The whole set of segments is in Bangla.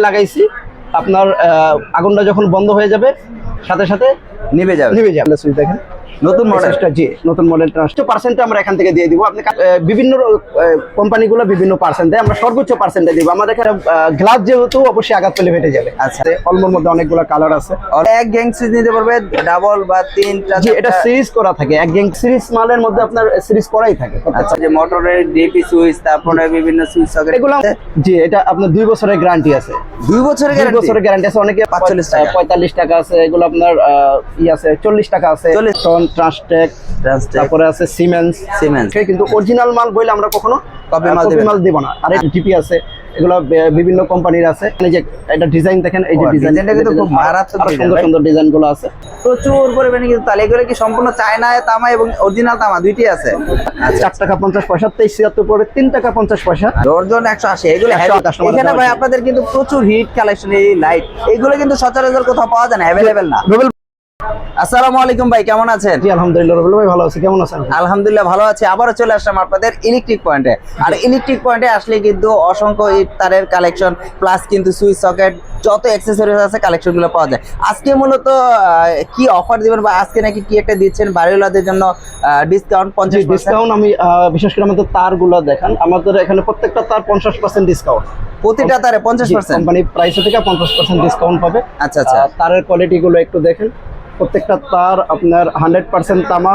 লাগাইছি আপনার আহ, আগুনটা যখন বন্ধ হয়ে যাবে সাথে সাথে নিভে যাবে। নিভে যাবে। সুইচ দেখেন নতুন মডেল মেসেজটা জি নতুন মডেল ট্রান্সটো পার্সেন্ট আমরা এখান থেকে দিয়ে দিব। আপনি বিভিন্ন কোম্পানিগুলো বিভিন্ন পার্সেন্ট দেয়। আমরা সর্বোচ্চ পার্সেন্টে দিব। আমাদের এখানে গ্লাস যেহেতু অবশ্যই আঘাত পেলে ফেটে যাবে। আচ্ছা। অল্পর মধ্যে অনেকগুলো কালার আছে। এক গ্যাং সুইচ নিতে পারবে ডাবল বা তিনটা জি এটা সিরিজ করা থাকে। এক গ্যাং সিরিজ মালের মধ্যে আপনার সিরিজ করাই থাকে। আচ্ছা যে মোটরের ডিপি সুইচ তারপরে বিভিন্ন সুইচ সকেট এগুলো জি এটা আপনার দুই বছরের গ্যারান্টি আছে। দুই বছরের গ্যারান্টি বছরের গ্যারান্টি আছে। অনেকে 45 টাকা। পঁয়তাল্লিশ টাকা আছে। এগুলো আপনার ই আছে চল্লিশ টাকা আছে। 40 টন ট্রান্সটেক তারপরে আছে সিমেন্স Siemens। কিন্তু অরিজিনাল মাল বইলে আমরা কখনো Copy মাল কপি মাল দিব না। আর টিপি আছে এগুলো বিভিন্ন কোম্পানির আছে। এই যে এটা ডিজাইন দেখেন এই যে ডিজাইনটা কিন্তু খুব মারাত্মক সুন্দর সুন্দর ডিজাইনগুলো আছে। প্রচুর পরিমাণে কিন্তু তাহলে এগুলো কি সম্পূর্ণ চায়নায় তামা এবং অরিজিনাল তামা দুইটি আছে। আচ্ছা। চার টাকা পঞ্চাশ পয়সা তেইশ ছিয়াত্তর পরে তিন টাকা পঞ্চাশ পয়সা। ডর্জন একশো আশি এগুলো 180 heavy। customer এখানে ভাই আপনাদের কিন্তু প্রচুর হিট কালেকশন এই লাইট এগুলো কিন্তু সচরাচর কোথাও পাওয়া যায় না অ্যাভেলেবেল না। আসসালামু আলাইকুম ভাই কেমন আছেন? জি আলহামদুলিল্লাহ রুবেল ভাই ভালো আছে। কেমন আছেন? আলহামদুলিল্লাহ ভালো আছি। আবারও চলে আসলাম আপনাদের ইলেকট্রিক পয়েন্টে আর ইলেকট্রিক পয়েন্টে আসলে কিন্তু অসংখ্য তারের কালেকশন প্লাস কিন্তু সুইচ সকেট যত অ্যাক্সেসরিজ আছে কালেকশনগুলো পাওয়া যায়। আজকে মূলত কি অফার দিবেন বা আজকে নাকি কি একটা দিচ্ছেন বাড়িওয়ালাদের জন্য ডিসকাউন্ট পঞ্চাশ ডিসকাউন্ট আমি বিশেষ করে আমাদের তারগুলো দেখান। আমাদের এখানে প্রত্যেকটা তার পঞ্চাশ পার্সেন্ট ডিসকাউন্ট প্রতিটা তারে পঞ্চাশ পার্সেন্ট কোম্পানি প্রাইস থেকে পঞ্চাশ পার্সেন্ট ডিসকাউন্ট পাবে। আচ্ছা আচ্ছা। তারের কোয়ালিটি গুলো একটু দেখেন। প্রত্যেকটা তার আপনার হান্ড্রেড পার্সেন্ট তামা।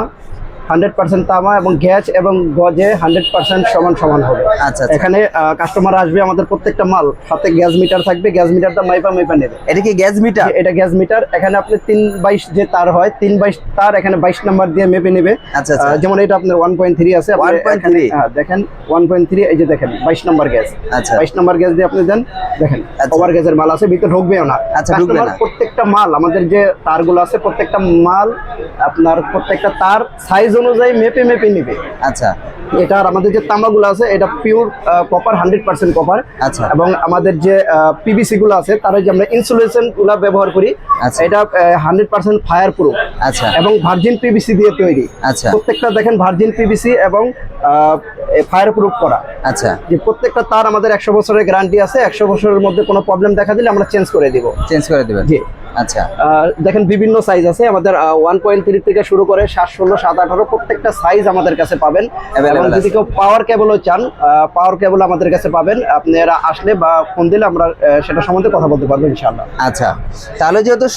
হান্ড্রেড পার্সেন্ট তামা এবং গ্যাস এবং গজে হান্ড্রেড পার্সেন্ট সমান সমান হবে। আচ্ছা আচ্ছা। এখানে কাস্টমার আসবে আমাদের প্রত্যেকটা মাল সাথে গ্যাস মিটার থাকবে গ্যাস মিটারটা মাইপা মাইপা নেবে। এটা কি গ্যাস মিটার এটা গ্যাস মিটার এখানে আপনি তিন বাইশ যে তার হয় তিন বাইশ তার এখানে বাইশ নাম্বার দিয়ে মেপে নেবে। আচ্ছা আচ্ছা। যেমন এটা আপনার ওয়ান পয়েন্ট থ্রি আছে আপনি 1.3 এখানে, হ্যাঁ, দেখেন ওয়ান পয়েন্ট থ্রি এই যে দেখেন বাইশ নাম্বার গ্যাস আচ্ছা। বাইশ নাম্বার গ্যাস দিয়ে আপনি দেন দেখেন আচ্ছা। ওভার গ্যাসের মাল আছে ভিতরে ঢুকবেও না। আচ্ছা, ঢুকবে না। প্রত্যেকটা মাল আমাদের যে তারগুলো আছে প্রত্যেকটা মাল আপনার প্রত্যেকটা তার সাইজ অনুযায়ী মেপে মেপে নিবে। আচ্ছা। এটা আমাদের যে তামাগুলো আছে এটা pure copper hundred percent copper আচ্ছা। এবং আমাদের যে পিভিসি গুলো আছে তার যে আমরা ইনসুলেশনগুলা ব্যবহার করি আচ্ছা। এটা হান্ড্রেড পার্সেন্ট ফায়ার প্রুফ আচ্ছা। এবং ভার্জিন পিভিসি দিয়ে তৈরি। আচ্ছা। প্রত্যেকটা দেখেন ভার্জিন পিভিসি এবং ফায়ার প্রুফ করা। আচ্ছা। যে প্রত্যেকটা তার আমাদের একশো বছরের গ্যারান্টি আছে একশো বছরের মধ্যে কোনো প্রবলেম দেখা দিলে আমরা চেঞ্জ করে দিব। চেঞ্জ করে দিবেন। জি। আচ্ছা। দেখেন বিভিন্ন সাইজ আছে আমাদের ওয়ান পয়েন্ট থ্রি থেকে শুরু করে সাত ষোলো সাত আঠারো প্রত্যেকটা সাইজ আমাদের কাছে পাবেন। এবং যদি কেউ পাওয়ার কেবলও চান পাওয়ার কেবল আমাদের কাছে পাবেন। আপনারা আসলে বা ফোন দিলে আমরা সেটা সম্বন্ধে কথা বলতে পারব ইনশাআল্লাহ। আচ্ছা। তাহলে যেহেতু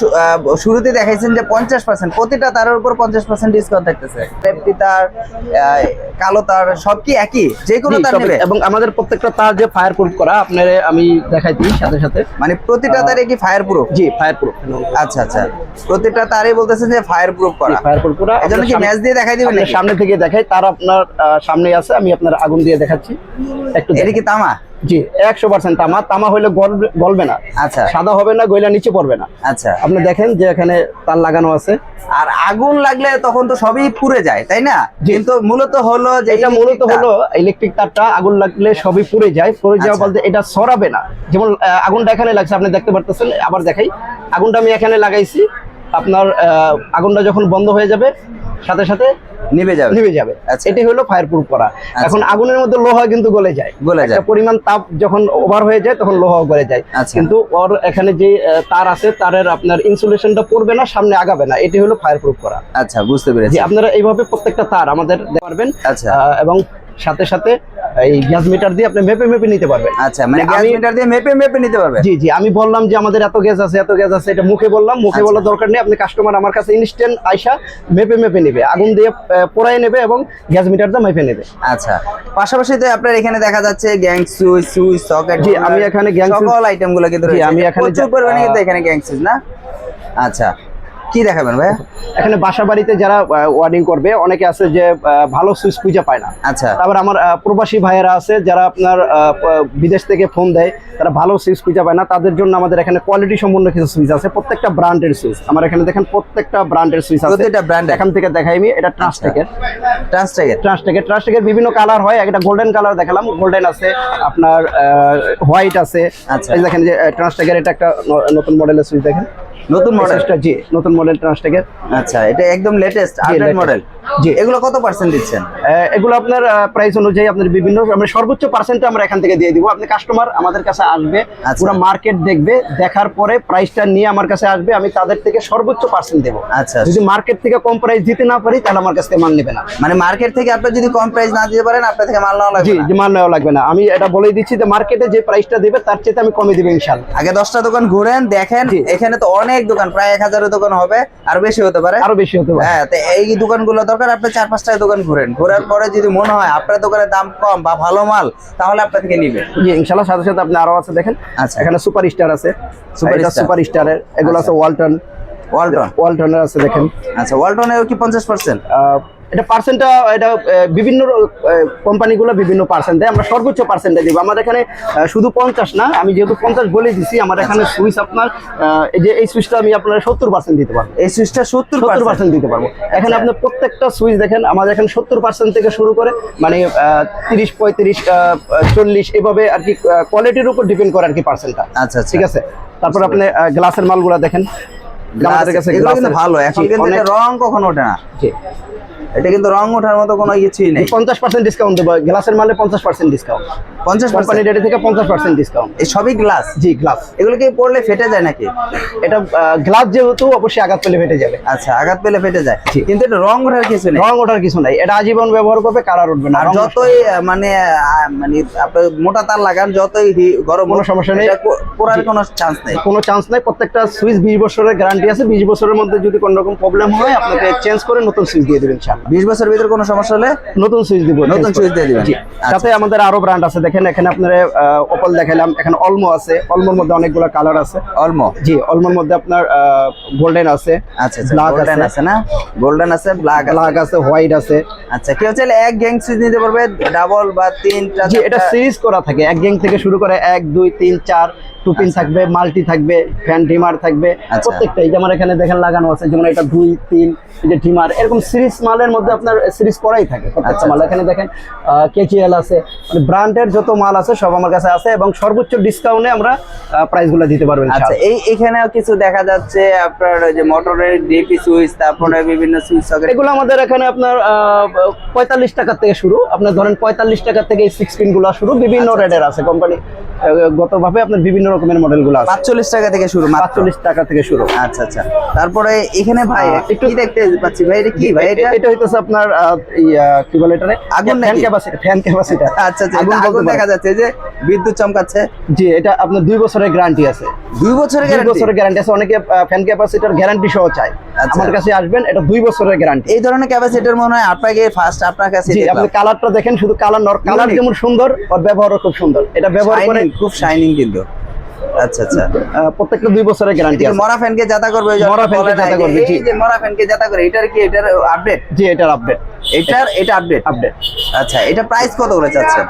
শুরুতে দেখাইছেন যে পঞ্চাশ পার্সেন্ট প্রতিটা তারের উপর পঞ্চাশ পার্সেন্ট ডিসকাউন্ট থাকতেছে। সেফটি তার কালো তার সব কি একই? যে কোনো তার নেবে। এবং আমাদের প্রত্যেকটা তার যে ফায়ার প্রুফ করা আপনার আমি দেখাই দিই সাথে সাথে। মানে প্রতিটা তারে কি ফায়ার প্রুফ জি ফায়ার প্রুফ আচ্ছা আচ্ছা। প্রতিটা তারই বলতেছেন যে ফায়ার প্রুফ করা। ফায়ার প্রুফ করা। এজন্য কি ম্যাচ দিয়ে দেখাই দিবেন সামনে থেকে দেখাই তার আপনার সামনে আছে আমি আপনার আগুন দিয়ে দেখাচ্ছি। একটু এটা কি তামা। জি একশো পার্সেন্ট তামা। তামা হলে গলবে না। আচ্ছা। সাদা হবে না গইলা নিচে পড়বে না। আচ্ছা। আপনি দেখেন যে এখানে তার লাগানো আছে। আর আগুন লাগলে তখন তো সবই পুড়ে যায় তাই না? কিন্তু মূলত হলো যে এটা মূলত হলো ইলেকট্রিক তারটা আগুন লাগলে সবই পুড়ে যায়। পুড়ে যাওয়া আচ্ছা। বলতে এটা সরাবে না। যেমন আগুনটা এখানে লাগছে আপনি দেখতে পারতেছেন। আবার দেখাই। আগুনটা আমি এখানে লাগাইছি। আপনার আগুনটা যখন বন্ধ হয়ে যাবে সাথে সাথে নিভে যাবে। নিভে যাবে। আচ্ছা। এটি হলো ফায়ার করা। এখন আগুনের মধ্যে লোহা কিন্তু গলে যায়। গলে যায়। পরিমাণ তাপ যখন ওভার হয়ে যায় তখন লোহা গলে যায়। আচ্ছা। কিন্তু ওর এখানে যে তার আছে তারের আপনার ইনসুলেশনটা পড়বে না সামনে আগাবে না। এটি হলো ফায়ার প্রুফ করা। আচ্ছা বুঝতে পেরেছি। আপনারা এইভাবে প্রত্যেকটা তার আমাদের পারবেন। আচ্ছা। এবং সাথে সাথে এই গ্যাস মিটার দিয়ে আপনি মেপে মেপে নিতে পারবেন আচ্ছা মানে গ্যাস মিটার দিয়ে মেপে মেপে নিতে পারবে জি জি আমি বললাম যে আমাদের এত গ্যাস আছে এত গ্যাস আছে এটা মুখে বললাম মুখে আচ্ছা। বলার দরকার নেই আপনি কাস্টমার আমার কাছে ইনস্ট্যান্ট আইসা মেপে মেপে নেবে আগুন দিয়ে পোড়ায় নেবে এবং গ্যাস মিটার দিয়ে মেপে নেবে আচ্ছা পাশাপাশি তো আপনার এখানে দেখা যাচ্ছে গ্যাং সুইচ সুইচ সকেট জি, আমি এখানে switch- সকল আইটেমগুলো কিন্তু। আমি এখানে প্রচুর পরিমাণে কিন্তু এখানে গ্যাং সুইচ না আচ্ছা কি দেখাবেন ভাই এখানে বাসা বাড়িতে যারা ওয়ার্ডিং করবে অনেকে আছে যে ভালো সুইচ খুঁজে পায় না। আচ্ছা। তারপর আমার প্রবাসী ভাইয়েরা আছে যারা আপনার বিদেশ থেকে ফোন দেয় তারা ভালো সুইচ খুঁজে পায় না। তাদের জন্য আমাদের এখানে কোয়ালিটি সম্পন্ন কিছু সুইচ আছে প্রত্যেকটা ব্র্যান্ডের সুইচ। আমার এখানে দেখেন প্রত্যেকটা ব্র্যান্ডের সুইচ আছে। প্রত্যেকটা ব্র্যান্ড এখান থেকে দেখাই আমি এটা ট্রান্সটেকের ট্রান্সটেকের ট্রান্সটেকের ট্রান্সটেকের বিভিন্ন কালার হয় একটা গোল্ডেন কালার দেখালাম। গোল্ডেন আছে আপনার হোয়াইট আছে। আচ্ছা। এই দেখেন যে ট্রান্সটেকের এটা একটা নতুন মডেলের সুইচ দেখেন। নতুন মডেল সুইচটা জি নতুন মডেল ট্রান্সটেকের আচ্ছা এটা একদম লেটেস্ট আপডেট মডেল জি। এগুলো কত পার্সেন্ট দিচ্ছেন? এগুলো আপনার প্রাইস অনুযায়ী আপনার বিভিন্ন আমরা সর্বোচ্চ পার্সেন্টটা আমরা এখান থেকে দিয়ে দিব। আপনি কাস্টমার আমাদের কাছে আসবে আচ্ছা। পুরো মার্কেট দেখবে দেখার পরে প্রাইসটা নিয়ে আমার কাছে আসবে আমি তাদের থেকে সর্বোচ্চ পার্সেন্ট দেবো। আচ্ছা যদি মার্কেট থেকে কম প্রাইস দিতে না পারি তাহলে আমার কাছ থেকে মাল নেবে না। মানে মার্কেট থেকে আপনি যদি কম প্রাইস না দিতে পারেন আপনার থেকে মাল নেওয়া লাগবে জি মাল নেওয়া লাগবে না। আমি এটা বলেই দিচ্ছি যে মার্কেটে যে প্রাইসটা দেবে তার চেয়ে আমি কমে দিব ইনশাল্লাহ আগে দশটা দোকান ঘুরেন দেখেন এখানে তো অনেক দোকান প্রায় এক হাজারের দোকান হবে আর বেশি হতে পারে। আরও বেশি হতে পারে। হ্যাঁ তো এই দোকানগুলো দরকার আপনি চার পাঁচটা দোকান ঘুরেন। ঘোরার পরে যদি মনে হয় আপনার দোকানের দাম কম বা ভালো মাল তাহলে আপনার থেকে নিবে। জি ইনশাল্লাহ সাথে সাথে আপনি আরও আছে দেখেন। আচ্ছা। এখানে সুপার স্টার আছে সুপার সুপার স্টারের এগুলো আছে আচ্ছা। ওয়ালটন। ওয়ালটন। ওয়ালটনের আছে দেখেন। আচ্ছা ওয়ালটনের কি পঞ্চাশ পার্সেন্ট এটা পার্সেন্টটা এটা বিভিন্ন কোম্পানিগুলো বিভিন্ন পার্সেন্ট দেয়। আমরা সর্বোচ্চ পার্সেন্টে দিব। আমাদের এখানে শুধু পঞ্চাশ না আমি যেহেতু পঞ্চাশ বলে দিছি আমার এখানে সুইচ আপনার এই যে এই সুইচটা আমি আপনার সত্তর পার্সেন্ট দিতে পারব। এই সুইচটা সত্তর সত্তর পার্সেন্ট দিতে পারব। এখানে আচ্ছা। আপনার প্রত্যেকটা সুইচ দেখেন আমাদের এখানে সত্তর পার্সেন্ট থেকে শুরু করে মানে তিরিশ পঁয়ত্রিশ চল্লিশ এভাবে আর কি কোয়ালিটির উপর ডিপেন্ড করে আর কি পার্সেন্টটা আচ্ছা আচ্ছা। ঠিক আছে? তারপর আপনি গ্লাসের মালগুলা দেখেন। আমাদের কাছে ভালো। এখন রং কখনো ওঠে না। এটা কিন্তু রং ওঠার মতো কোনো কিছুই নেই। পঞ্চাশ পার্সেন্ট ডিসকাউন্ট দেবো। গ্লাসের মালে পঞ্চাশ পার্সেন্ট ডিসকাউন্ট পঞ্চাশ কোম্পানি রেটে থেকে পঞ্চাশ পার্সেন্ট ডিসকাউন্ট এই সবই গ্লাস জি গ্লাস এগুলো কি পড়লে ফেটে যায় নাকি? এটা গ্লাস যেহেতু অবশ্যই আঘাত পেলে ফেটে যাবে। আচ্ছা আঘাত পেলে ফেটে যায়। কিন্তু এটা রং ওঠার কিছু নেই। রং ওঠার কিছু নাই। এটা আজীবন ব্যবহার করবে কালার উঠবে না। যতই মানে মানে আপনার মোটা তার লাগান যতই গরম কোনো সমস্যা নেই। পোড়ার কোনো চান্স নেই। কোনো চান্স নাই। প্রত্যেকটা সুইচ বিশ বছরের গ্যারান্টি আছে। বিশ বছরের মধ্যে যদি কোনো রকম প্রবলেম হয় আপনাকে চেঞ্জ করে নতুন সুইচ দিয়ে দেবেন ইনশাআল্লাহ। বিশ বছরের ভিতরে কোনো সমস্যা হলে নতুন সুইচ দিব নতুন সুইচ দিয়ে দিবেন। আচ্ছা। সাথে আমাদের আরও ব্র্যান্ড আছে দেখেন এখানে আপনার ওপল দেখালাম এখানে অলমো আছে। অলমোর মধ্যে অনেকগুলো কালার আছে। অলমো জি অলমোর মধ্যে আপনার গোল্ডেন আছে আচ্ছা আচ্ছা। Black গোল্ডেন আছে। না? গোল্ডেন আছে ব্ল্যাক আছে। ব্ল্যাক আছে হোয়াইট আছে। আচ্ছা কেউ চাইলে এক গ্যাং সুইচ নিতে পারবে ডাবল বা তিনটা জি এটা সিরিজ করা থাকে। এক গ্যাং থেকে শুরু করে এক দুই তিন চার টু পিন থাকবে মাল্টি থাকবে ফ্যান ডিমার থাকবে আচ্ছা। প্রত্যেকটা এই যে আমার এখানে দেখেন লাগানো আছে যেমন এটা দুই তিন এই যে ডিমার এরকম সিরিজ মালের মধ্যে আপনার সিরিজ করাই থাকে প্রত্যেকটা আচ্ছা, মাল। আচ্ছা। এখানে দেখেন কেচিএল আছে মানে ব্র্যান্ডের যত মাল আছে সব আমার কাছে আছে এবং সর্বোচ্চ ডিসকাউন্টে আমরা প্রাইসগুলো দিতে পারব আচ্ছা এই এখানেও কিছু দেখা যাচ্ছে আপনার ওই যে মোটরের ডিপি সুইচ তারপরে বিভিন্ন সুইচ এগুলো আমাদের এখানে আপনার পঁয়তাল্লিশ টাকা থেকে শুরু। আপনার ধরেন পঁয়তাল্লিশ টাকা থেকে এই সিক্স পিনগুলো শুরু বিভিন্ন আচ্ছা, রেটের আছে কোম্পানি গতভাবে আপনার বিভিন্ন রকমের মডেলগুলো আছে। পাঁচচল্লিশ টাকা থেকে শুরু মাত্র। পাঁচচল্লিশ টাকা থেকে শুরু। আচ্ছা আচ্ছা। তারপরে এখানে ভাই একটু কি দেখতে পাচ্ছি ভাই? এটা কি ভাই? এটা এটা হইতেছে আপনার কি বলে এটা আগুন ফ্যান ক্যাপাসিটি ফ্যান ক্যাপাসিটি আচ্ছা আচ্ছা আগুন দেখা যাচ্ছে যে বিদ্যুৎ চমকাচ্ছে। জি এটা আপনার দুই বছরের গ্যারান্টি আছে। দুই বছরের দুই গ্যারান্টি বছরের গ্যারান্টি আছে অনেকে ফ্যান ক্যাপাসিটার গ্যারান্টি সহ চায়। আচ্ছা। আমার কাছে আসবেন এটা দুই বছরের গ্যারান্টি এই ধরনের ক্যাপাসিটার মনে হয় আপনাকে ফার্স্ট আপনার কাছে জি আপনি কালারটা দেখেন শুধু কালার নর কালার যেমন সুন্দর ওর ব্যবহারও খুব সুন্দর। এটা ব্যবহার করে খুব শাইনিং কিন্তু। আচ্ছা আচ্ছা। প্রত্যেকটা দুই বছরের গ্যারান্টি আছে। মরা ফ্যানকে জাতা করবে মরা ফ্যানকে জাতা করবে, জি। এই যে মরা ফ্যানকে জাতা করে এটার কি এটার আপডেট জি এটার আপডেট এটার এটা আপডেট আপডেট আচ্ছা এটা প্রাইস কত করে চাচ্ছেন?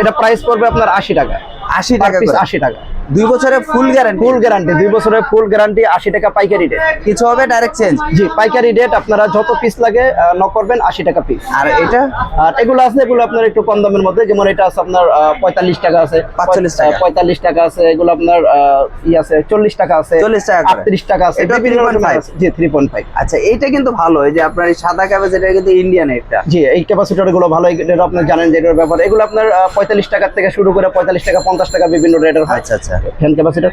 এটা প্রাইস পড়বে আপনার আশি টাকা। আশি টাকা টাকা করে। আশি টাকা। দুই বছরের ফুল গ্যারান্টি ফুল গ্যারান্টি দুই বছরের ফুল গ্যারান্টি আশি টাকা পাইকারি রেট কিছু হবে ডাইরেক্ট চেঞ্জ জি পাইকারি রেট আপনারা যত পিস লাগে ন করবেন আশি টাকা পিস আর এটা? আর এগুলো আছে এগুলো আপনার একটু কম দামের মধ্যে যেমন এটা আছে আপনার পঁয়তাল্লিশ টাকা আছে। 45 টাকা। পঁয়তাল্লিশ টাকা আছে এগুলো আপনার ই আছে চল্লিশ টাকা আছে 40 টাকা। আটত্রিশ টাকা আছে এটা বিভিন্ন রকমের 3.5 আছে। জি থ্রি পয়েন্ট ফাইভ আচ্ছা এইটা কিন্তু ভালো যে আপনার এই সাদা ক্যাপাসিটার কিন্তু ইন্ডিয়ান এটা। জি এই ক্যাপাসিটারগুলো ভালো এটা আপনি জানেন যে এটার ব্যাপার। এগুলো আপনার পঁয়তাল্লিশ টাকার থেকে শুরু করে পঁয়তাল্লিশ টাকা পঞ্চাশ টাকা বিভিন্ন রেটের হয়। আচ্ছা। আচ্ছা। ফ্যান ক্যাপাসিটার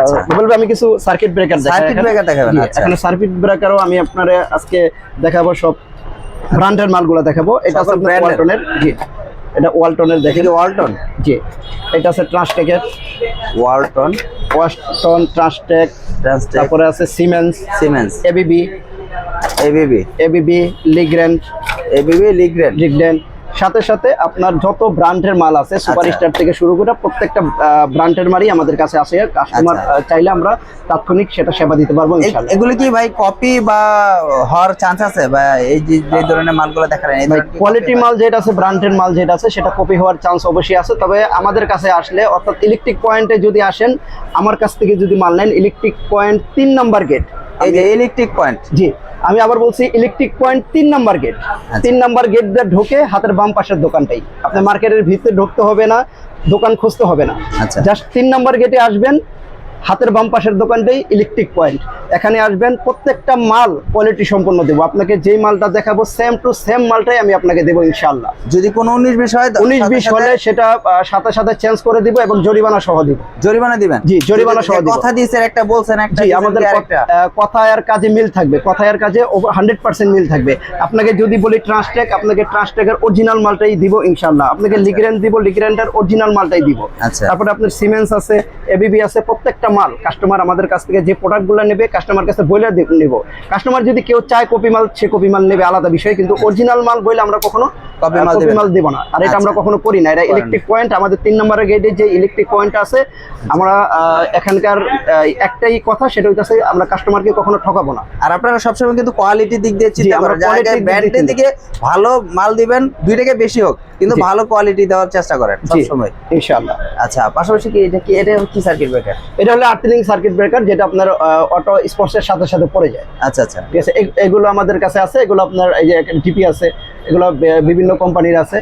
আচ্ছা। বলবে আমি কিছু সার্কিট ব্রেকার Circuit breaker দেখাবেন, আচ্ছা। এখানে সার্কিট ব্রেকারও আমি আপনারে আজকে দেখাবো সব ব্র্যান্ডের মালগুলো দেখাবো। এটা brand-এর? ওয়ালটনের জি। এটা ওয়ালটনের দেখেন। ওয়ালটন জি। এটা আছে ট্রান্সটেকের ওয়ালটন ওয়াস্টন ট্রান্সটেক তারপরে আছে Siemens Siemens ABB ABB ABB Legrand ABB Legrand লিগডেন সাথে সাথে আপনার যত ব্র্যান্ডের মাল আছে সুপার আচ্ছা। স্টার থেকে শুরু করে প্রত্যেকটা ব্র্যান্ডের মালই আমাদের কাছে আসে। কাস্টমার আচ্ছা। চাইলে আমরা তাৎক্ষণিক সেটা সেবা দিতে পারব এগুলো কি ভাই কপি বা হওয়ার চান্স আছে? বা এই যে যে ধরনের মালগুলো দেখালেন কোয়ালিটি মাল যেটা আছে ব্র্যান্ডের মাল যেটা আছে সেটা কপি হওয়ার চান্স অবশ্যই আছে। তবে আমাদের কাছে আসলে অর্থাৎ ইলেকট্রিক পয়েন্টে যদি আসেন আমার কাছ থেকে যদি মাল নেন ইলেকট্রিক পয়েন্ট তিন নাম্বার গেট এই যে ইলেকট্রিক পয়েন্ট জি। আমি আবার বলছি ইলেকট্রিক পয়েন্ট তিন নাম্বার গেট তিন নাম্বার গেট দিয়ে ঢোকে হাতের বাম পাশের দোকানটাই। আপনার মার্কেটের ভিতরে ঢুকতে হবে না দোকান খুঁজতে হবে না। আচ্ছা। জাস্ট তিন নাম্বার গেটে আসবেন হাতের বাম পাশের দোকানটাই ইলেকট্রিক পয়েন্ট এখানে আসবেন প্রত্যেকটা মাল কোয়ালিটি সম্পন্ন দেবো। আপনাকে যেই মালটা দেখাবো সেম টু সেম মালটাই আমি আপনাকে দেবো ইনশাল্লাহ যদি কোনো উনিশ বিশ হয় উনিশ বিশ হলে সেটা সাথে সাথে চেঞ্জ করে দিব এবং জরিমানা সহ দিব। জরিমানা দিবেন? জি, জরিমানা সহ কথা দিয়েছেন একটা বলছেন একটা আমাদের কি আরেকটা। কথায় আর কাজে মিল থাকবে। কথায় আর কাজে হান্ড্রেড পার্সেন্ট মিল থাকবে। আপনাকে যদি বলি ট্রান্সটেক আপনাকে ট্রান্সটেকের অরিজিনাল মালটাই দিব ইনশাল্লাহ আপনাকে লিগ্রেন্ড দিব লিগ্রেন্ডের অরিজিনাল মালটাই দিব। আচ্ছা। তারপরে আপনার সিমেন্স আছে এবিবি আছে প্রত্যেকটা মাল কাস্টমার আমাদের কাছ থেকে যে প্রোডাক্টগুলো নেবে কাস্টমার কাছে বইলে নেব। কাস্টমার যদি কেউ চায় কপি মাল সে কপি মাল নেবে আলাদা বিষয় কিন্তু অরিজিনাল মাল বইলে আমরা কখনো কপি মাল দিব না। আর এটা আমরা আচ্ছা। কখনো করি না। এটা ইলেকট্রিক পয়েন্ট আমাদের তিন নম্বরের গেটে যে ইলেকট্রিক পয়েন্ট আছে আমরা এখানকার একটাই কথা সেটা হইতাছে আমরা কাস্টমারকে কখনো ঠকাবো না। আর আপনারা সবসময় কিন্তু কোয়ালিটির দিক দিয়ে চিন্তা করেন। ব্র্যান্ডের দিকে ভালো মাল দিবেন দুই টাকা বেশি হোক। কিন্তু ভালো কোয়ালিটি দেওয়ার চেষ্টা করেন সব সময় ইনশাআল্লাহ। আচ্ছা পাশাপাশি কি এটা কি এটা কি সার্কিট ব্রেকার এটা হলো আর্থিলিং সার্কিট ব্রেকার যেটা আপনার অটো স্পর্শের সাথে সাথে পড়ে যায়। আচ্ছা আচ্ছা। ঠিক আছে এগুলো আমাদের কাছে আছে এগুলো আপনার এই যে টিপি আছে এগুলো বিভিন্ন কোম্পানির আছে।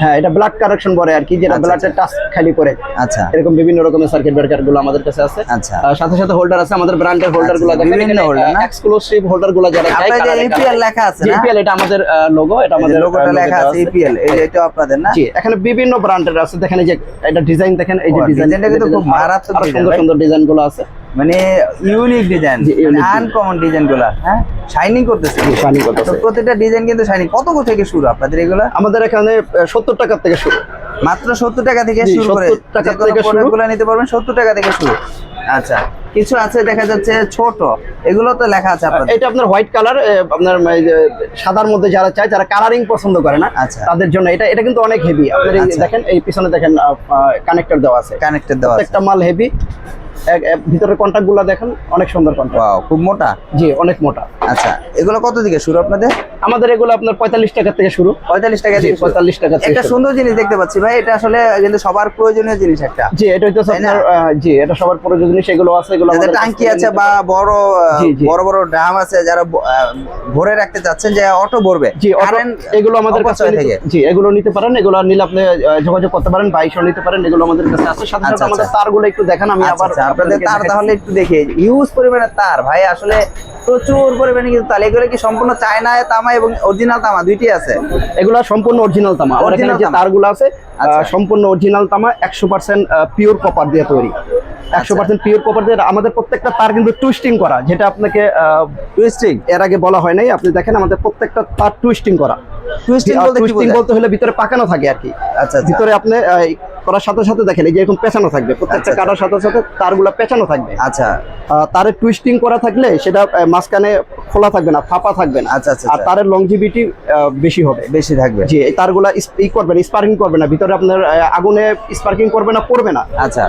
হ্যাঁ এটা ব্লাড কারেকশন বলে আর কি যেটা আচ্ছা, ব্লাডের টাচ খালি করে। আচ্ছা। এরকম বিভিন্ন রকমের সার্কিট ব্রেকারগুলো আমাদের কাছে আছে। আচ্ছা। সাথে সাথে হোল্ডার আছে আমাদের ব্র্যান্ডের হোল্ডারগুলো। আচ্ছা, বিভিন্ন holder না? এক্সক্লুসিভ হোল্ডারগুলো যারা চায় আপনার যে colour এ EPL colour। লেখা আছে না? EPL এটা আমাদের লোগো এটা আমাদের লোগোটা লেখা আছে দেওয়া ইপিএল এটা আপনাদের না? জি এখানে বিভিন্ন ব্র্যান্ডের আছে। দেখেন এই যে এটা ডিজাইন দেখেন এই যে ডিজাইন ডিজাইনটা কিন্তু খুব মারাত্মক সুন্দর সুন্দর ডিজাইনগুলো আছে। মানে ইউনিক ডিজাইন। আনকমন ডিজাইনগুলা হ্যাঁ? শাইনিং করতেছে। shining করতেছে। তো প্রতিটা ডিজাইন কিন্তু শাইনিং কত থেকে শুরু আপনাদের এগুলা? আমাদের এখানে সত্তর টাকার থেকে শুরু। মাত্র সত্তর টাকা থেকে শুরু করে। 70 টাকা থেকে শুরু। প্রোডাক্টগুলো নিতে পারবেন সত্তর টাকা থেকে শুরু। আচ্ছা কিছু আছে দেখা যাচ্ছে ছোট। এগুলো তো লেখা আছে আপনাদের। এটা আপনার হোয়াইট কালার আপনার সাদার মধ্যে যারা চায় যারা কালারিং পছন্দ করে না আচ্ছা। তাদের জন্য এটা এটা কিন্তু অনেক হেভি আপনার যে আচ্ছা। দেখেন এই পিছনে দেখেন কানেক্টর দেওয়া আছে। কানেক্টেড দেওয়া আছে। প্রত্যেকটা মাল হেভি ভিতরের কন্টাক্টগুলো দেখেন অনেক সুন্দর কন্টাক্ট। ওয়াও খুব মোটা? জি অনেক মোটা। আচ্ছা এগুলো কত থেকে শুরু আপনাদের? আমাদের এগুলো আপনার পঁয়তাল্লিশ টাকা থেকে শুরু। পঁয়তাল্লিশ টাকা জি, থেকে 45 টাকা থেকে একটা সুন্দর জিনিস দেখতে পাচ্ছি ভাই এটা আসলে কিন্তু সবার প্রয়োজনীয় জিনিস একটা। জি এটা হচ্ছে আপনার জি এটা সবার প্রয়োজনীয় সেগুলো আছে এগুলো আমাদের টাঙ্কি আছে বা বড়। বড় বড় ড্রাম আছে যারা ভরে রাখতে চাচ্ছেন যে অটো ভরবে। জি এগুলো আমাদের কাছে থেকে। জি এগুলো নিতে পারেন এগুলো নিলে আপনি যোগাযোগ করতে পারেন বাইশও নিতে পারেন এগুলো আমাদের কাছে আছে। সাথে আচ্ছা, সাথে আমাদের আচ্ছা। তারগুলো একটু দেখান আমি আচ্ছা, আবার আচ্ছা, আপনাদের তার তাহলে একটু দেখে ইউজ পরিমাণে তার ভাই আসলে প্রচুর পরিমাণে কিন্তু তার এগুলো কি সম্পূর্ণ চায়নায় তামা এবং অরিজিনাল তামা দুইটি আছে এগুলো সম্পূর্ণ অরিজিনাল তামা অরিজিনাল যে। তারগুলো আছে আচ্ছা। সম্পূর্ণ অরিজিনাল তামা একশো পার্সেন্ট পিওর কপার দিয়ে তৈরি। একশো পার্সেন্ট পিওর কপার দিয়ে আমাদের প্রত্যেকটা তার কিন্তু টুইস্টিং করা যেটা আপনাকে টুইস্টিং এর আগে বলা হয় নাই আপনি দেখেন আমাদের প্রত্যেকটা তার টুইস্টিং করা। টুইস্টিং বলতে টুইস্টিং বলতে হলে ভিতরে পাকানো থাকে আর কি। আচ্ছা আচ্ছা। ভিতরে আপনি করার সাথে সাথে দেখেন এই যে এরকম পেঁচানো থাকবে প্রত্যেকটা আচ্ছা, কাটার সাথে সাথে তারগুলো পেঁচানো থাকবে। আচ্ছা। তারের টুইস্টিং করা থাকলে সেটা মাঝখানে খোলা থাকবে না ফাঁপা থাকবে না। আচ্ছা, আচ্ছা, আর আচ্ছা। তারের লংজিভিটি বেশি হবে। বেশি থাকবে। জি এই তারগুলা ই করবে না স্পার্কিং করবে না ভিতরে আপনার আগুনে স্পার্কিং করবে না পড়বে না। আচ্ছা।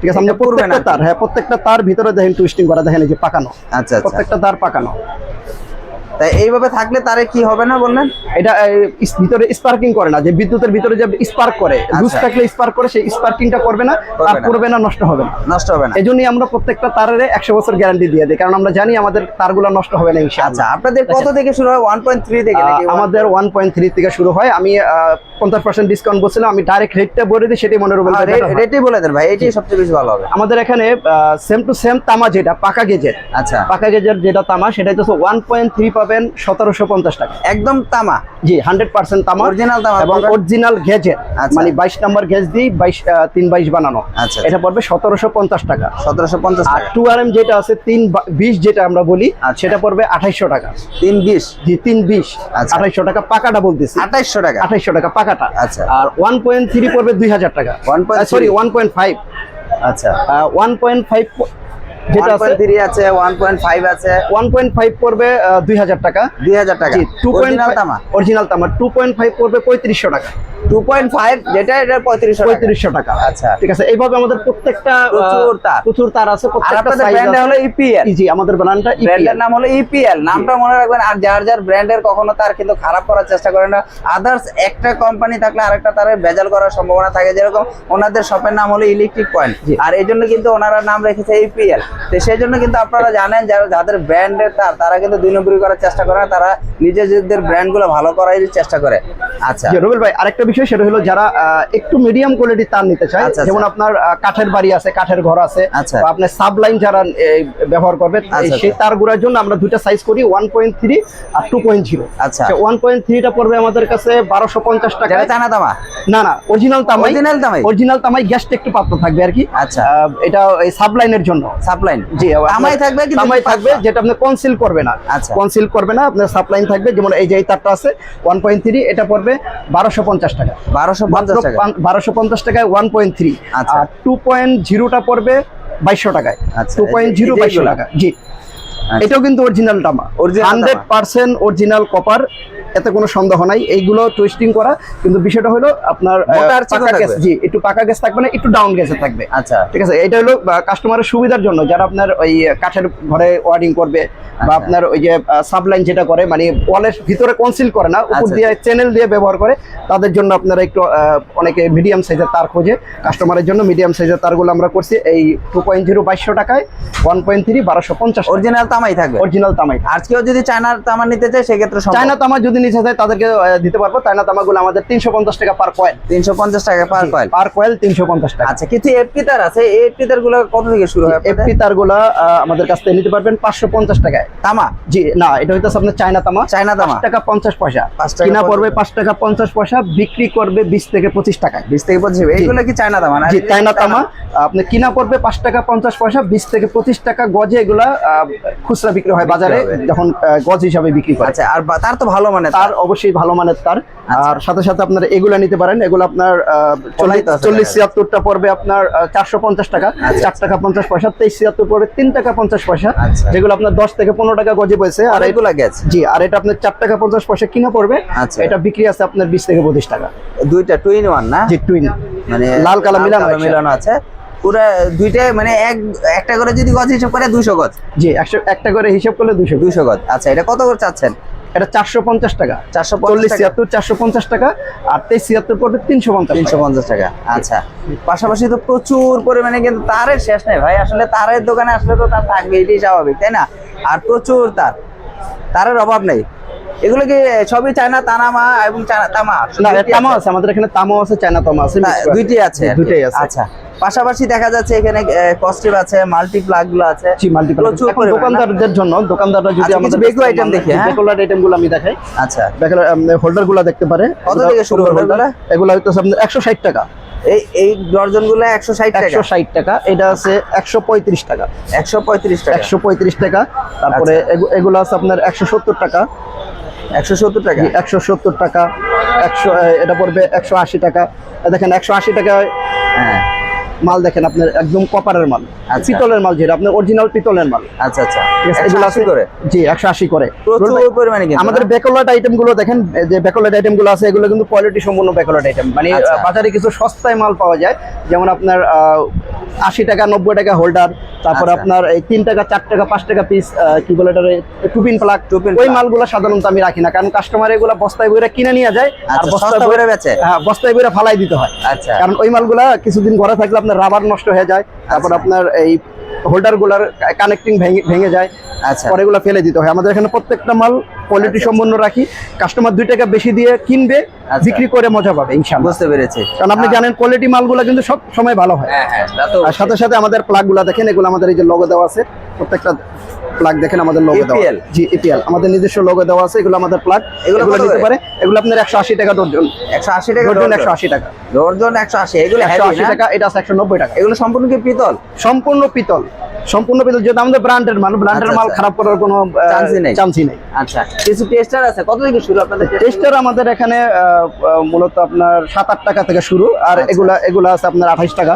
ঠিক আছে আপনি প্রত্যেকটা তার হ্যাঁ প্রত্যেকটা তার ভিতরে দেখেন টুইস্টিং করা দেখেন এই যে পাকানো। আচ্ছা আচ্ছা। প্রত্যেকটা তার পাকানো। তাই এইভাবে থাকলে তারে কি হবে না বললেন? এটা ভিতরে স্পার্কিং করে না যে বিদ্যুতের ভিতরে যে স্পার্ক করে লুজ আচ্ছা। থাকলে স্পার্ক করে সেই স্পার্কিংটা করবে না আর করবে না নষ্ট হবে না। নষ্ট হবে না। এই জন্যই আমরা প্রত্যেকটা তারের একশো বছর গ্যারান্টি দিয়ে দিই কারণ আমরা জানি আমাদের তারগুলো নষ্ট হবে না আচ্ছা আপনাদের কত থেকে শুরু হয়? ওয়ান পয়েন্ট থ্রি থেকে নাকি আমাদের ওয়ান পয়েন্ট থ্রি থেকে শুরু হয়। আমি পঞ্চাশ পার্সেন্ট ডিসকাউন্ট বলছিলাম আমি ডাইরেক্ট রেটটা বলে দিই সেটাই মনে রবল রেটই বলে দেন ভাই এটাই সবচেয়ে বেশি ভালো হবে। আমাদের এখানে সেম টু সেম তামা যেটা পাকা গেজের আচ্ছা। পাকা গেজের যেটা তামা সেটা হচ্ছে ওয়ান পয়েন্ট থ্রি পাবেন সতেরোশো পঞ্চাশ টাকা। একদম তামা। জি হান্ড্রেড পার্সেন্ট তামা। Original তামা এবং অরিজিনাল আচ্ছা। মানে বাইশ নাম্বার গেজ দিয়ে বাইশ তিন বাইশ বানানো। আচ্ছা। এটা পড়বে সতেরোশো পঞ্চাশ টাকা। সতেরোশো পঞ্চাশ আর টাকা। টু আর এম যেটা আছে তিন বিশ যেটা আমরা বলি আচ্ছা। সেটা পড়বে আঠাইশশো টাকা। তিন বিশ? জি তিন বিশ। আচ্ছা। আঠাইশশো টাকা পাকাটা বলতেছি। আঠাইশশো টাকা? আঠাইশশো টাকা পাকাটা। আচ্ছা। আর ওয়ান পয়েন্ট থ্রি পড়বে দুই হাজার টাকা। 1.3 সরি ওয়ান পয়েন্ট ফাইভ আচ্ছা। ওয়ান পয়েন্ট ফাইভ যেটা আছে আছে ওয়ান পয়েন্ট ফাইভ আছে। ওয়ান পয়েন্ট ফাইভ পড়বে দুই হাজার টাকা। দুই হাজার টাকা। অরিজিনাল তামা? অরিজিনাল তামা। টু পয়েন্ট ফাইভ পড়বে পঁয়ত্রিশশো টাকা। টু পয়েন্ট ফাইভ যেটা এটা পঁয়ত্রিশশো টাকা। আচ্ছা। ঠিক আছে এইভাবে আমাদের প্রত্যেকটা প্রচুর তার। প্রচুর তার আছে প্রত্যেকটা ব্র্যান্ড হলো ইপিএল জি আমাদের ব্র্যান্ডটা ব্র্যান্ডের নাম হলো ইপিএল নামটা মনে রাখবেন আর যার যার ব্র্যান্ডের কখনো তার কিন্তু খারাপ করার চেষ্টা করে না। আদার্স একটা কোম্পানি থাকলে আরেকটা তারের ভেজাল করার সম্ভাবনা থাকে। যেরকম ওনাদের শপের নাম হলো ইলেকট্রিক পয়েন্ট। আর এই জন্য কিন্তু ওনারা নাম রেখেছে ইপিএল তো সেই জন্য কিন্তু আপনারা জানেন যারা যাদের ব্র্যান্ডের তার তারা কিন্তু দুই নম্বরই করার চেষ্টা করে তারা নিজেদের ব্র্যান্ডগুলো ভালো করার চেষ্টা করে। আচ্ছা। রবিল ভাই আরেকটা বিষয় সেটা হলো যারা একটু মিডিয়াম কোয়ালিটির তার নিতে চায় আচ্ছা, যেমন আপনার কাঠের বাড়ি আছে কাঠের ঘর আছে আচ্ছা। আপনার সাবলাইন যারা ব্যবহার করবে আচ্ছা, সেই আচ্ছা। তারগুলোর জন্য আমরা দুইটা সাইজ করি ওয়ান পয়েন্ট থ্রি আর টু পয়েন্ট জিরো আচ্ছা। ওয়ান পয়েন্ট থ্রিটা পড়বে আমাদের কাছে বারোশো পঞ্চাশ টাকা চায়না দামা না না অরিজিনাল তামাই। Original তামাই? অরিজিনাল তামাই গ্যাসটা একটু পাত্র থাকবে আর কি। আচ্ছা। এটা এই সাবলাইনের জন্য। সাপ্লাইন জি তামাই থাকবে কিন্তু তামাই থাকবে যেটা আপনি কনসিল করবে না আচ্ছা। কনসিল করবে না আপনার সাপ্লাইন থাকবে যেমন এই যে এই তারটা আছে ওয়ান পয়েন্ট থ্রি এটা পড়বে বারোশো পঞ্চাশ টাকা। বারোশো পঞ্চাশ টাকা। বারোশো পঞ্চাশ টাকায় ওয়ান পয়েন্ট থ্রি আচ্ছা। আর টু পয়েন্ট জিরোটা পড়বে বাইশশো টাকায়। আচ্ছা, টু পয়েন্ট জিরো এই যে বাইশশো এইগুলা? টাকা জি। আচ্ছা। এটাও কিন্তু অরিজিনাল টামা। Original তামা। হান্ড্রেড পার্সেন্ট অরিজিনাল কপার এতে কোনো সন্দেহ নাই। এইগুলো টুইস্টিং করা। কিন্তু বিষয়টা হলো আপনার পাকা গ্যাস জি একটু পাকা গ্যাস থাকবে না একটু ডাউন গ্যাসে থাকবে। আচ্ছা। ঠিক আছে? এটা হলো কাস্টমারের সুবিধার জন্য। যারা আপনার ওই কাঠের ঘরে ওয়ারিং করবে বা আচ্ছা। আপনার ওই যে সাবলাইন যেটা করে মানে ওয়ালের ভিতরে কনসিল করে না উপর আচ্ছা, দিয়ে চ্যানেল দিয়ে ব্যবহার করে তাদের জন্য আপনারা একটু অনেকে মিডিয়াম সাইজের তার খোঁজে। কাস্টমারের জন্য মিডিয়াম সাইজের তারগুলো আমরা করছি। এই টু পয়েন্ট জিরো বাইশশো টাকায় ওয়ান পয়েন্ট থ্রি বারোশো পঞ্চাশ অরিজিনাল তামাই থাকবে? অরিজিনাল তামাই। আর কেউ যদি চায়নার তামা নিতে চায় সেক্ষেত্রে চায়না তামা যদি নিতে যায় তাদেরকে দিতে পারব। চায়না তামাগুলো আমাদের তিনশো পঞ্চাশ টাকা পার কয়েল তিনশো পঞ্চাশ টাকা পার কয়েল পার কয়েল তিনশো পঞ্চাশ টাকা। আচ্ছা কিছু এফপি তার আছে। এই এফপি তারগুলো কত থেকে শুরু হয়? এফপি তারগুলা আহ, আমাদের কাছ থেকে নিতে পারবেন পাঁচশো পঞ্চাশ টাকায়। তামা? জি না এটা হইতেছে আপনার চায়না তামা। চায়না তামা? টাকা পঞ্চাশ পয়সা। পাঁচ টাকা কিনা পড়বে পাঁচ টাকা পঞ্চাশ পয়সা। বিক্রি করবে বিশ থেকে পঁচিশ টাকায়। বিশ থেকে পঁচিশ এইগুলো কি চায়না তামা না জি চায়না তামা আপনি কিনা পড়বে পাঁচ টাকা পঞ্চাশ পয়সা বিশ থেকে পঁচিশ টাকা গজে এগুলা খুচরা বিক্রি হয় বাজারে যখন গজ হিসাবে বিক্রি করে। আচ্ছা আর তার তো ভালো মানে তার অবশ্যই ভালো মানের তার। আচ্ছা। আর সাথে সাথে আপনার এগুলা নিতে পারেন। এগুলো আপনার চল্লিশ ছিয়াত্তরটা পড়বে আপনার চারশো পঞ্চাশ টাকা আচ্ছা, চার টাকা পঞ্চাশ পয়সা তেইশ ছিয়াত্তর পড়বে তিন টাকা পঞ্চাশ পয়সা আচ্ছা। যেগুলো আপনার দশ থেকে পনেরো টাকা গজে পড়েছে। আর অনেকগুলা গেছে। জি আর এটা আপনার চার টাকা পঞ্চাশ পয়সা কিনা পড়বে। আচ্ছা। এটা বিক্রি আছে আপনার বিশ থেকে পঁচিশ টাকা। দুইটা টু ইন ওয়ান না? জি টুইন মানে লাল কালো মিলানো মিলানো আছে। পুরো দুইটাই মানে এক একটা করে যদি গজ হিসাব করে দুইশো গজ। জি একশো একটা করে হিসাব করলে দুশো দুইশো গজ। আচ্ছা এটা কত করে চাচ্ছেন? এটা চারশো পঞ্চাশ টাকা। চারশো চল্লিশ ছিয়াত্তর চারশো পঞ্চাশ টাকা। আর তেইশ ছিয়াত্তর পড়বে তিনশো পঞ্চাশ তিনশো পঞ্চাশ টাকা। আচ্ছা পাশাপাশি তো প্রচুর পরিমাণে কিন্তু তারের শেষ নেই ভাই। আসলে তারের দোকানে আসলে তো তার থাকবে এটাই স্বাভাবিক তাই না? আর প্রচুর তার। তারের অভাব নেই। এগুলো কি সবই চায়না তানামা এবং চায়না তামা? না তামা আছে? আমাদের এখানে তামাও আছে চায়না তামা আছে। দুইটি আছে দুইটাই আছে। আচ্ছা পাশাপাশি দেখা যাচ্ছে এখানে কস্টিভ আছে মাল্টি প্লাগগুলো আছে। জি প্রচুর পরিমাণে, দোকানদারদের জন্য দোকানদাররা যদি আচ্ছা, কিছু আমাদের বেকু item দেখি, হ্যাঁ? বেকুলার আইটেমগুলো আমি দেখাই। আচ্ছা। হোল্ডারগুলো দেখতে পারে। কত থেকে শুরু গুলা? এগুলো আপনার একশো ষাট টাকা। এই এই ডর্জনগুলো একশো ষাট টাকা? একশো ষাট টাকা এটা আছে একশো পঁয়ত্রিশ টাকা। একশো পঁয়ত্রিশ টাকা? একশো পঁয়ত্রিশ টাকা তারপরে এগু- এগুলো আছে আপনার একশো সত্তর টাকা। একশো সত্তর টাকা। একশো সত্তর টাকা একশো এটা পড়বে একশো আশি টাকা। দেখেন একশো আশি টাকায় হ্যাঁ। মাল দেখেন আপনার একদম কপারের মাল আচ্ছা। পিতলের মাল যেটা আপনার অরিজিনাল পিতলের মাল আচ্ছা আচ্ছা ঠিক আছে, এগুলো আছে করে জি একশো আশি করে প্রচুর পরিমাণে কিন্তু আমাদের না? ব্যাকলাইট আইটেমগুলো দেখেন যে ব্যাকলাইট আইটেমগুলো আছে এগুলো কিন্তু কোয়ালিটি সম্পূর্ণ ব্যাকলাইট আইটেম মানে আচ্ছা। বাজারে কিছু সস্তায় মাল পাওয়া যায় যেমন আপনার আশি টাকা নব্বই টাকা হোল্ডার তারপর আচ্ছা। আপনার এই তিন টাকা চার টাকা পাঁচ টাকা পিস কি বলে এটা টুপিন প্লাগ টুপিন ওই। মালগুলো সাধারণত আমি রাখি না কারণ কাস্টমার এগুলো বস্তায় বইরা কিনে নিয়ে যায় আর বস্তায় বইরা বেচে? হ্যাঁ বস্তায় বইরা ফালাই দিতে হয় আচ্ছা কারণ ওই মালগুলা কিছুদিন ঘরে থাকলে আপনার রাবার নষ্ট হয়ে যায় তারপর আচ্ছা। আপনার এই হোল্ডারগুলার কানেক্টিং ভেঙে যায় আচ্ছা। পরে এগুলো ফেলে দিতে হয়। আমাদের এখানে প্রত্যেকটা মাল কোয়ালিটি আচ্ছা, সম্পন্ন রাখি। কাস্টমার দুই টাকা বেশি দিয়ে কিনবে আচ্ছা। বিক্রি করে মজা পাবে ইনশাল বুঝতে পেরেছে। কারণ আপনি জানেন কোয়ালিটি মালগুলো কিন্তু সব সময় ভালো হয়। হ্যাঁ হ্যাঁ আর সাথে সাথে আমাদের প্লাগগুলো দেখেন এগুলো আমাদের এই যে লোগো দেওয়া আছে প্রত্যেকটা প্লাগ দেখেন আমাদের লোগো দেওয়া জি ইপিএল আমাদের নিজস্ব লোগো দেওয়া আছে এগুলো আমাদের প্লাগ এগুলো নিতে পারে এগুলো আপনার একশো আশি টাকা ডর্জন একশো আশি টাকা ডর্জন ডর্জন একশো আশি টাকা। ডর্জন একশো আশি এগুলো একশো heavy আশি না? টাকা এটা আছে একশো নব্বই টাকা। এগুলো সম্পূর্ণ কি পিতল? সম্পূর্ণ পিতল। সম্পূর্ণ পিতল যেটা আমাদের ব্র্যান্ডের মাল ব্র্যান্ডের আচ্ছা, মাল আচ্ছা। খারাপ করার কোনো চান্সই নেই। চান্সই নেই। আচ্ছা কিছু টেস্টার আছে? কত থেকে শুরু আপনাদের টেস্টার আমাদের এখানে মূলত আপনার সাত আট টাকা থেকে শুরু আর আচ্ছা। এগুলা এগুলা আছে আপনার আঠাইশ টাকা।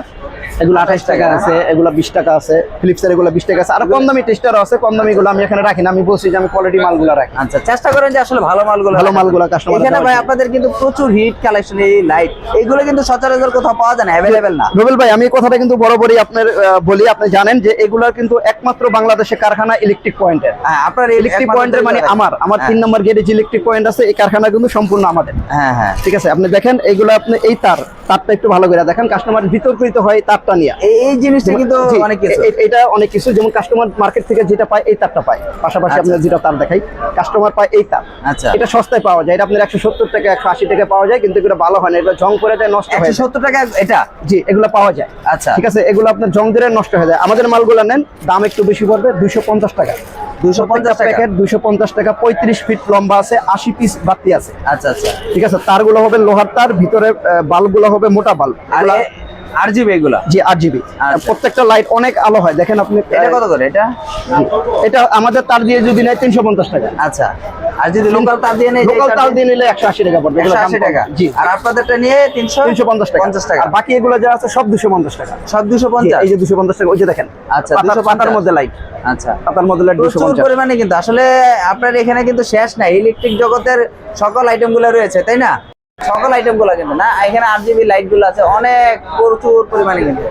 এগুলো আঠাইশ টাকা আছে এগুলো বিশ টাকা আছে ফিলিপসের এগুলো বিশ টাকা আছে। আর কম দামি টেস্টার আছে কম দামি গুলো আমি এখানে রাখি না আমি বলছি যে আমি কোয়ালিটি মালগুলো রাখি। আচ্ছা চেষ্টা করেন যে আসলে ভালো মালগুলো ভালো মালগুলো customer এখানে ভাই আপনাদের কিন্তু প্রচুর হিট কালেকশন এই লাইট এগুলো কিন্তু সচরাচর কোথাও পাওয়া যায় না অ্যাভেলেবেল না। রুবেল ভাই আমি এই কথাটা কিন্তু বরাবরই আপনার বলি আপনি জানেন যে এগুলা কিন্তু একমাত্র বাংলাদেশে কারখানা ইলেকট্রিক পয়েন্টের হ্যাঁ আপনার ইলেকট্রিক পয়েন্টের মানে আমার আমার হ্যাঁ। তিন নম্বর গেটে যে ইলেকট্রিক পয়েন্ট আছে এই কারখানা কিন্তু সম্পূর্ণ আমাদের। হ্যাঁ হ্যাঁ। ঠিক আছে আপনি দেখেন এইগুলো আপনি এই তার তারটা একটু ভালো করে দেখেন। কাস্টমার বিতর্কিত হয় তারটা নিয়ে। এই জিনিসটা কিন্তু অনেক কিছু। এটা অনেক কিছু। যেমন কাস্টমার মার্কেট থেকে যেটা পায় এই তারটা পায়। পাশাপাশি আচ্ছা, আপনার যেটা তার দেখাই কাস্টমার পায় এই তার। আচ্ছা। এটা সস্তায় পাওয়া যায়। এটা আপনার একশো সত্তর টাকা একশো আশি টাকা পাওয়া যায় কিন্তু এগুলো ভালো হয় না। এটা জং করে যায় নষ্ট হয়ে সত্তর টাকা এটা? জি এগুলো পাওয়া যায়। আচ্ছা। ঠিক আছে? এগুলো আপনার জং ধরে নষ্ট হয়ে যায়। আমাদের মালগুলো নেন দাম একটু বেশি পড়বে দুইশো পঞ্চাশ টাকা। দুশো পঞ্চাশ প্যাকেট দুইশো পঞ্চাশ টাকা পঁয়ত্রিশ ফিট লম্বা আছে আশি পিস বাতি আছে। আচ্ছা আচ্ছা। ঠিক আছে? তারগুলো হবে লোহার তার ভিতরে বাল্বগুলো হবে মোটা বাল্ব। আর জিবি এগুলা? জি আট জিবি আচ্ছা। প্রত্যেকটা লাইট অনেক আলো হয়। দেখেন আপনি এটা কত করে এটা? এটা আমাদের তার দিয়ে যদি নেয় তিনশো পঞ্চাশ টাকা। আচ্ছা। আর যদি লোকাল তার দিয়ে নেই লোকাল তার দিয়ে নিলে একশো আশি টাকা পড়বে। একশো আশি টাকা। জি। আর আপনাদেরটা নিয়ে তিনশো তিনশো পঞ্চাশ টাকা। পঞ্চাশ টাকা। আর বাকি এগুলো যা আছে সব দুশো পঞ্চাশ টাকা। সব দুশো পঞ্চাশ? এই যে দুশো পঞ্চাশ টাকা ওই যে দেখেন। আচ্ছা, পাতার 250 পাতার মধ্যে লাইট আচ্ছা। পাতার মধ্যে লাইট দুশো প্রচুর পঞ্চাশ। পরিমাণে কিন্তু আসলে আপনার এখানে কিন্তু শেষ নাই। ইলেকট্রিক জগতের সকল আইটেমগুলো রয়েছে তাই না? সকল আইটেমগুলো কিন্তু না? এখানে আট জিবি লাইটগুলো আছে অনেক প্রচুর পরিমাণে কিন্তু।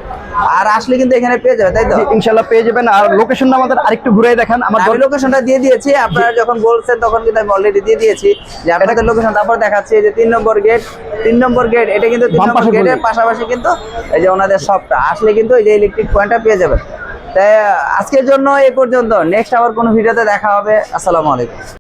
আর আসলে কিন্তু এখানে পেয়ে যাবে তাই তো? ইনশাল্লাহ পেয়ে যাবেন। আর লোকেশনটা আমাদের আরেকটু ঘুরে দেখান। আমার আমি লোকেশনটা দিয়ে দিয়েছি আপনারা যখন বলছেন তখন কিন্তু আমি অলরেডি দিয়ে দিয়েছি। যে আপনাদের লোকেশন তারপর দেখাচ্ছি এই যে তিন নম্বর গেট তিন নম্বর গেট এটা কিন্তু তিন নম্বর গেটের পাশাপাশি কিন্তু এই যে ওনাদের শপটা আসলে কিন্তু এই যে ইলেকট্রিক পয়েন্টটা পেয়ে যাবেন। তাই আজকের জন্য এই পর্যন্ত। নেক্সট আবার কোনো ভিডিওতে দেখা হবে। আসসালামু আলাইকুম।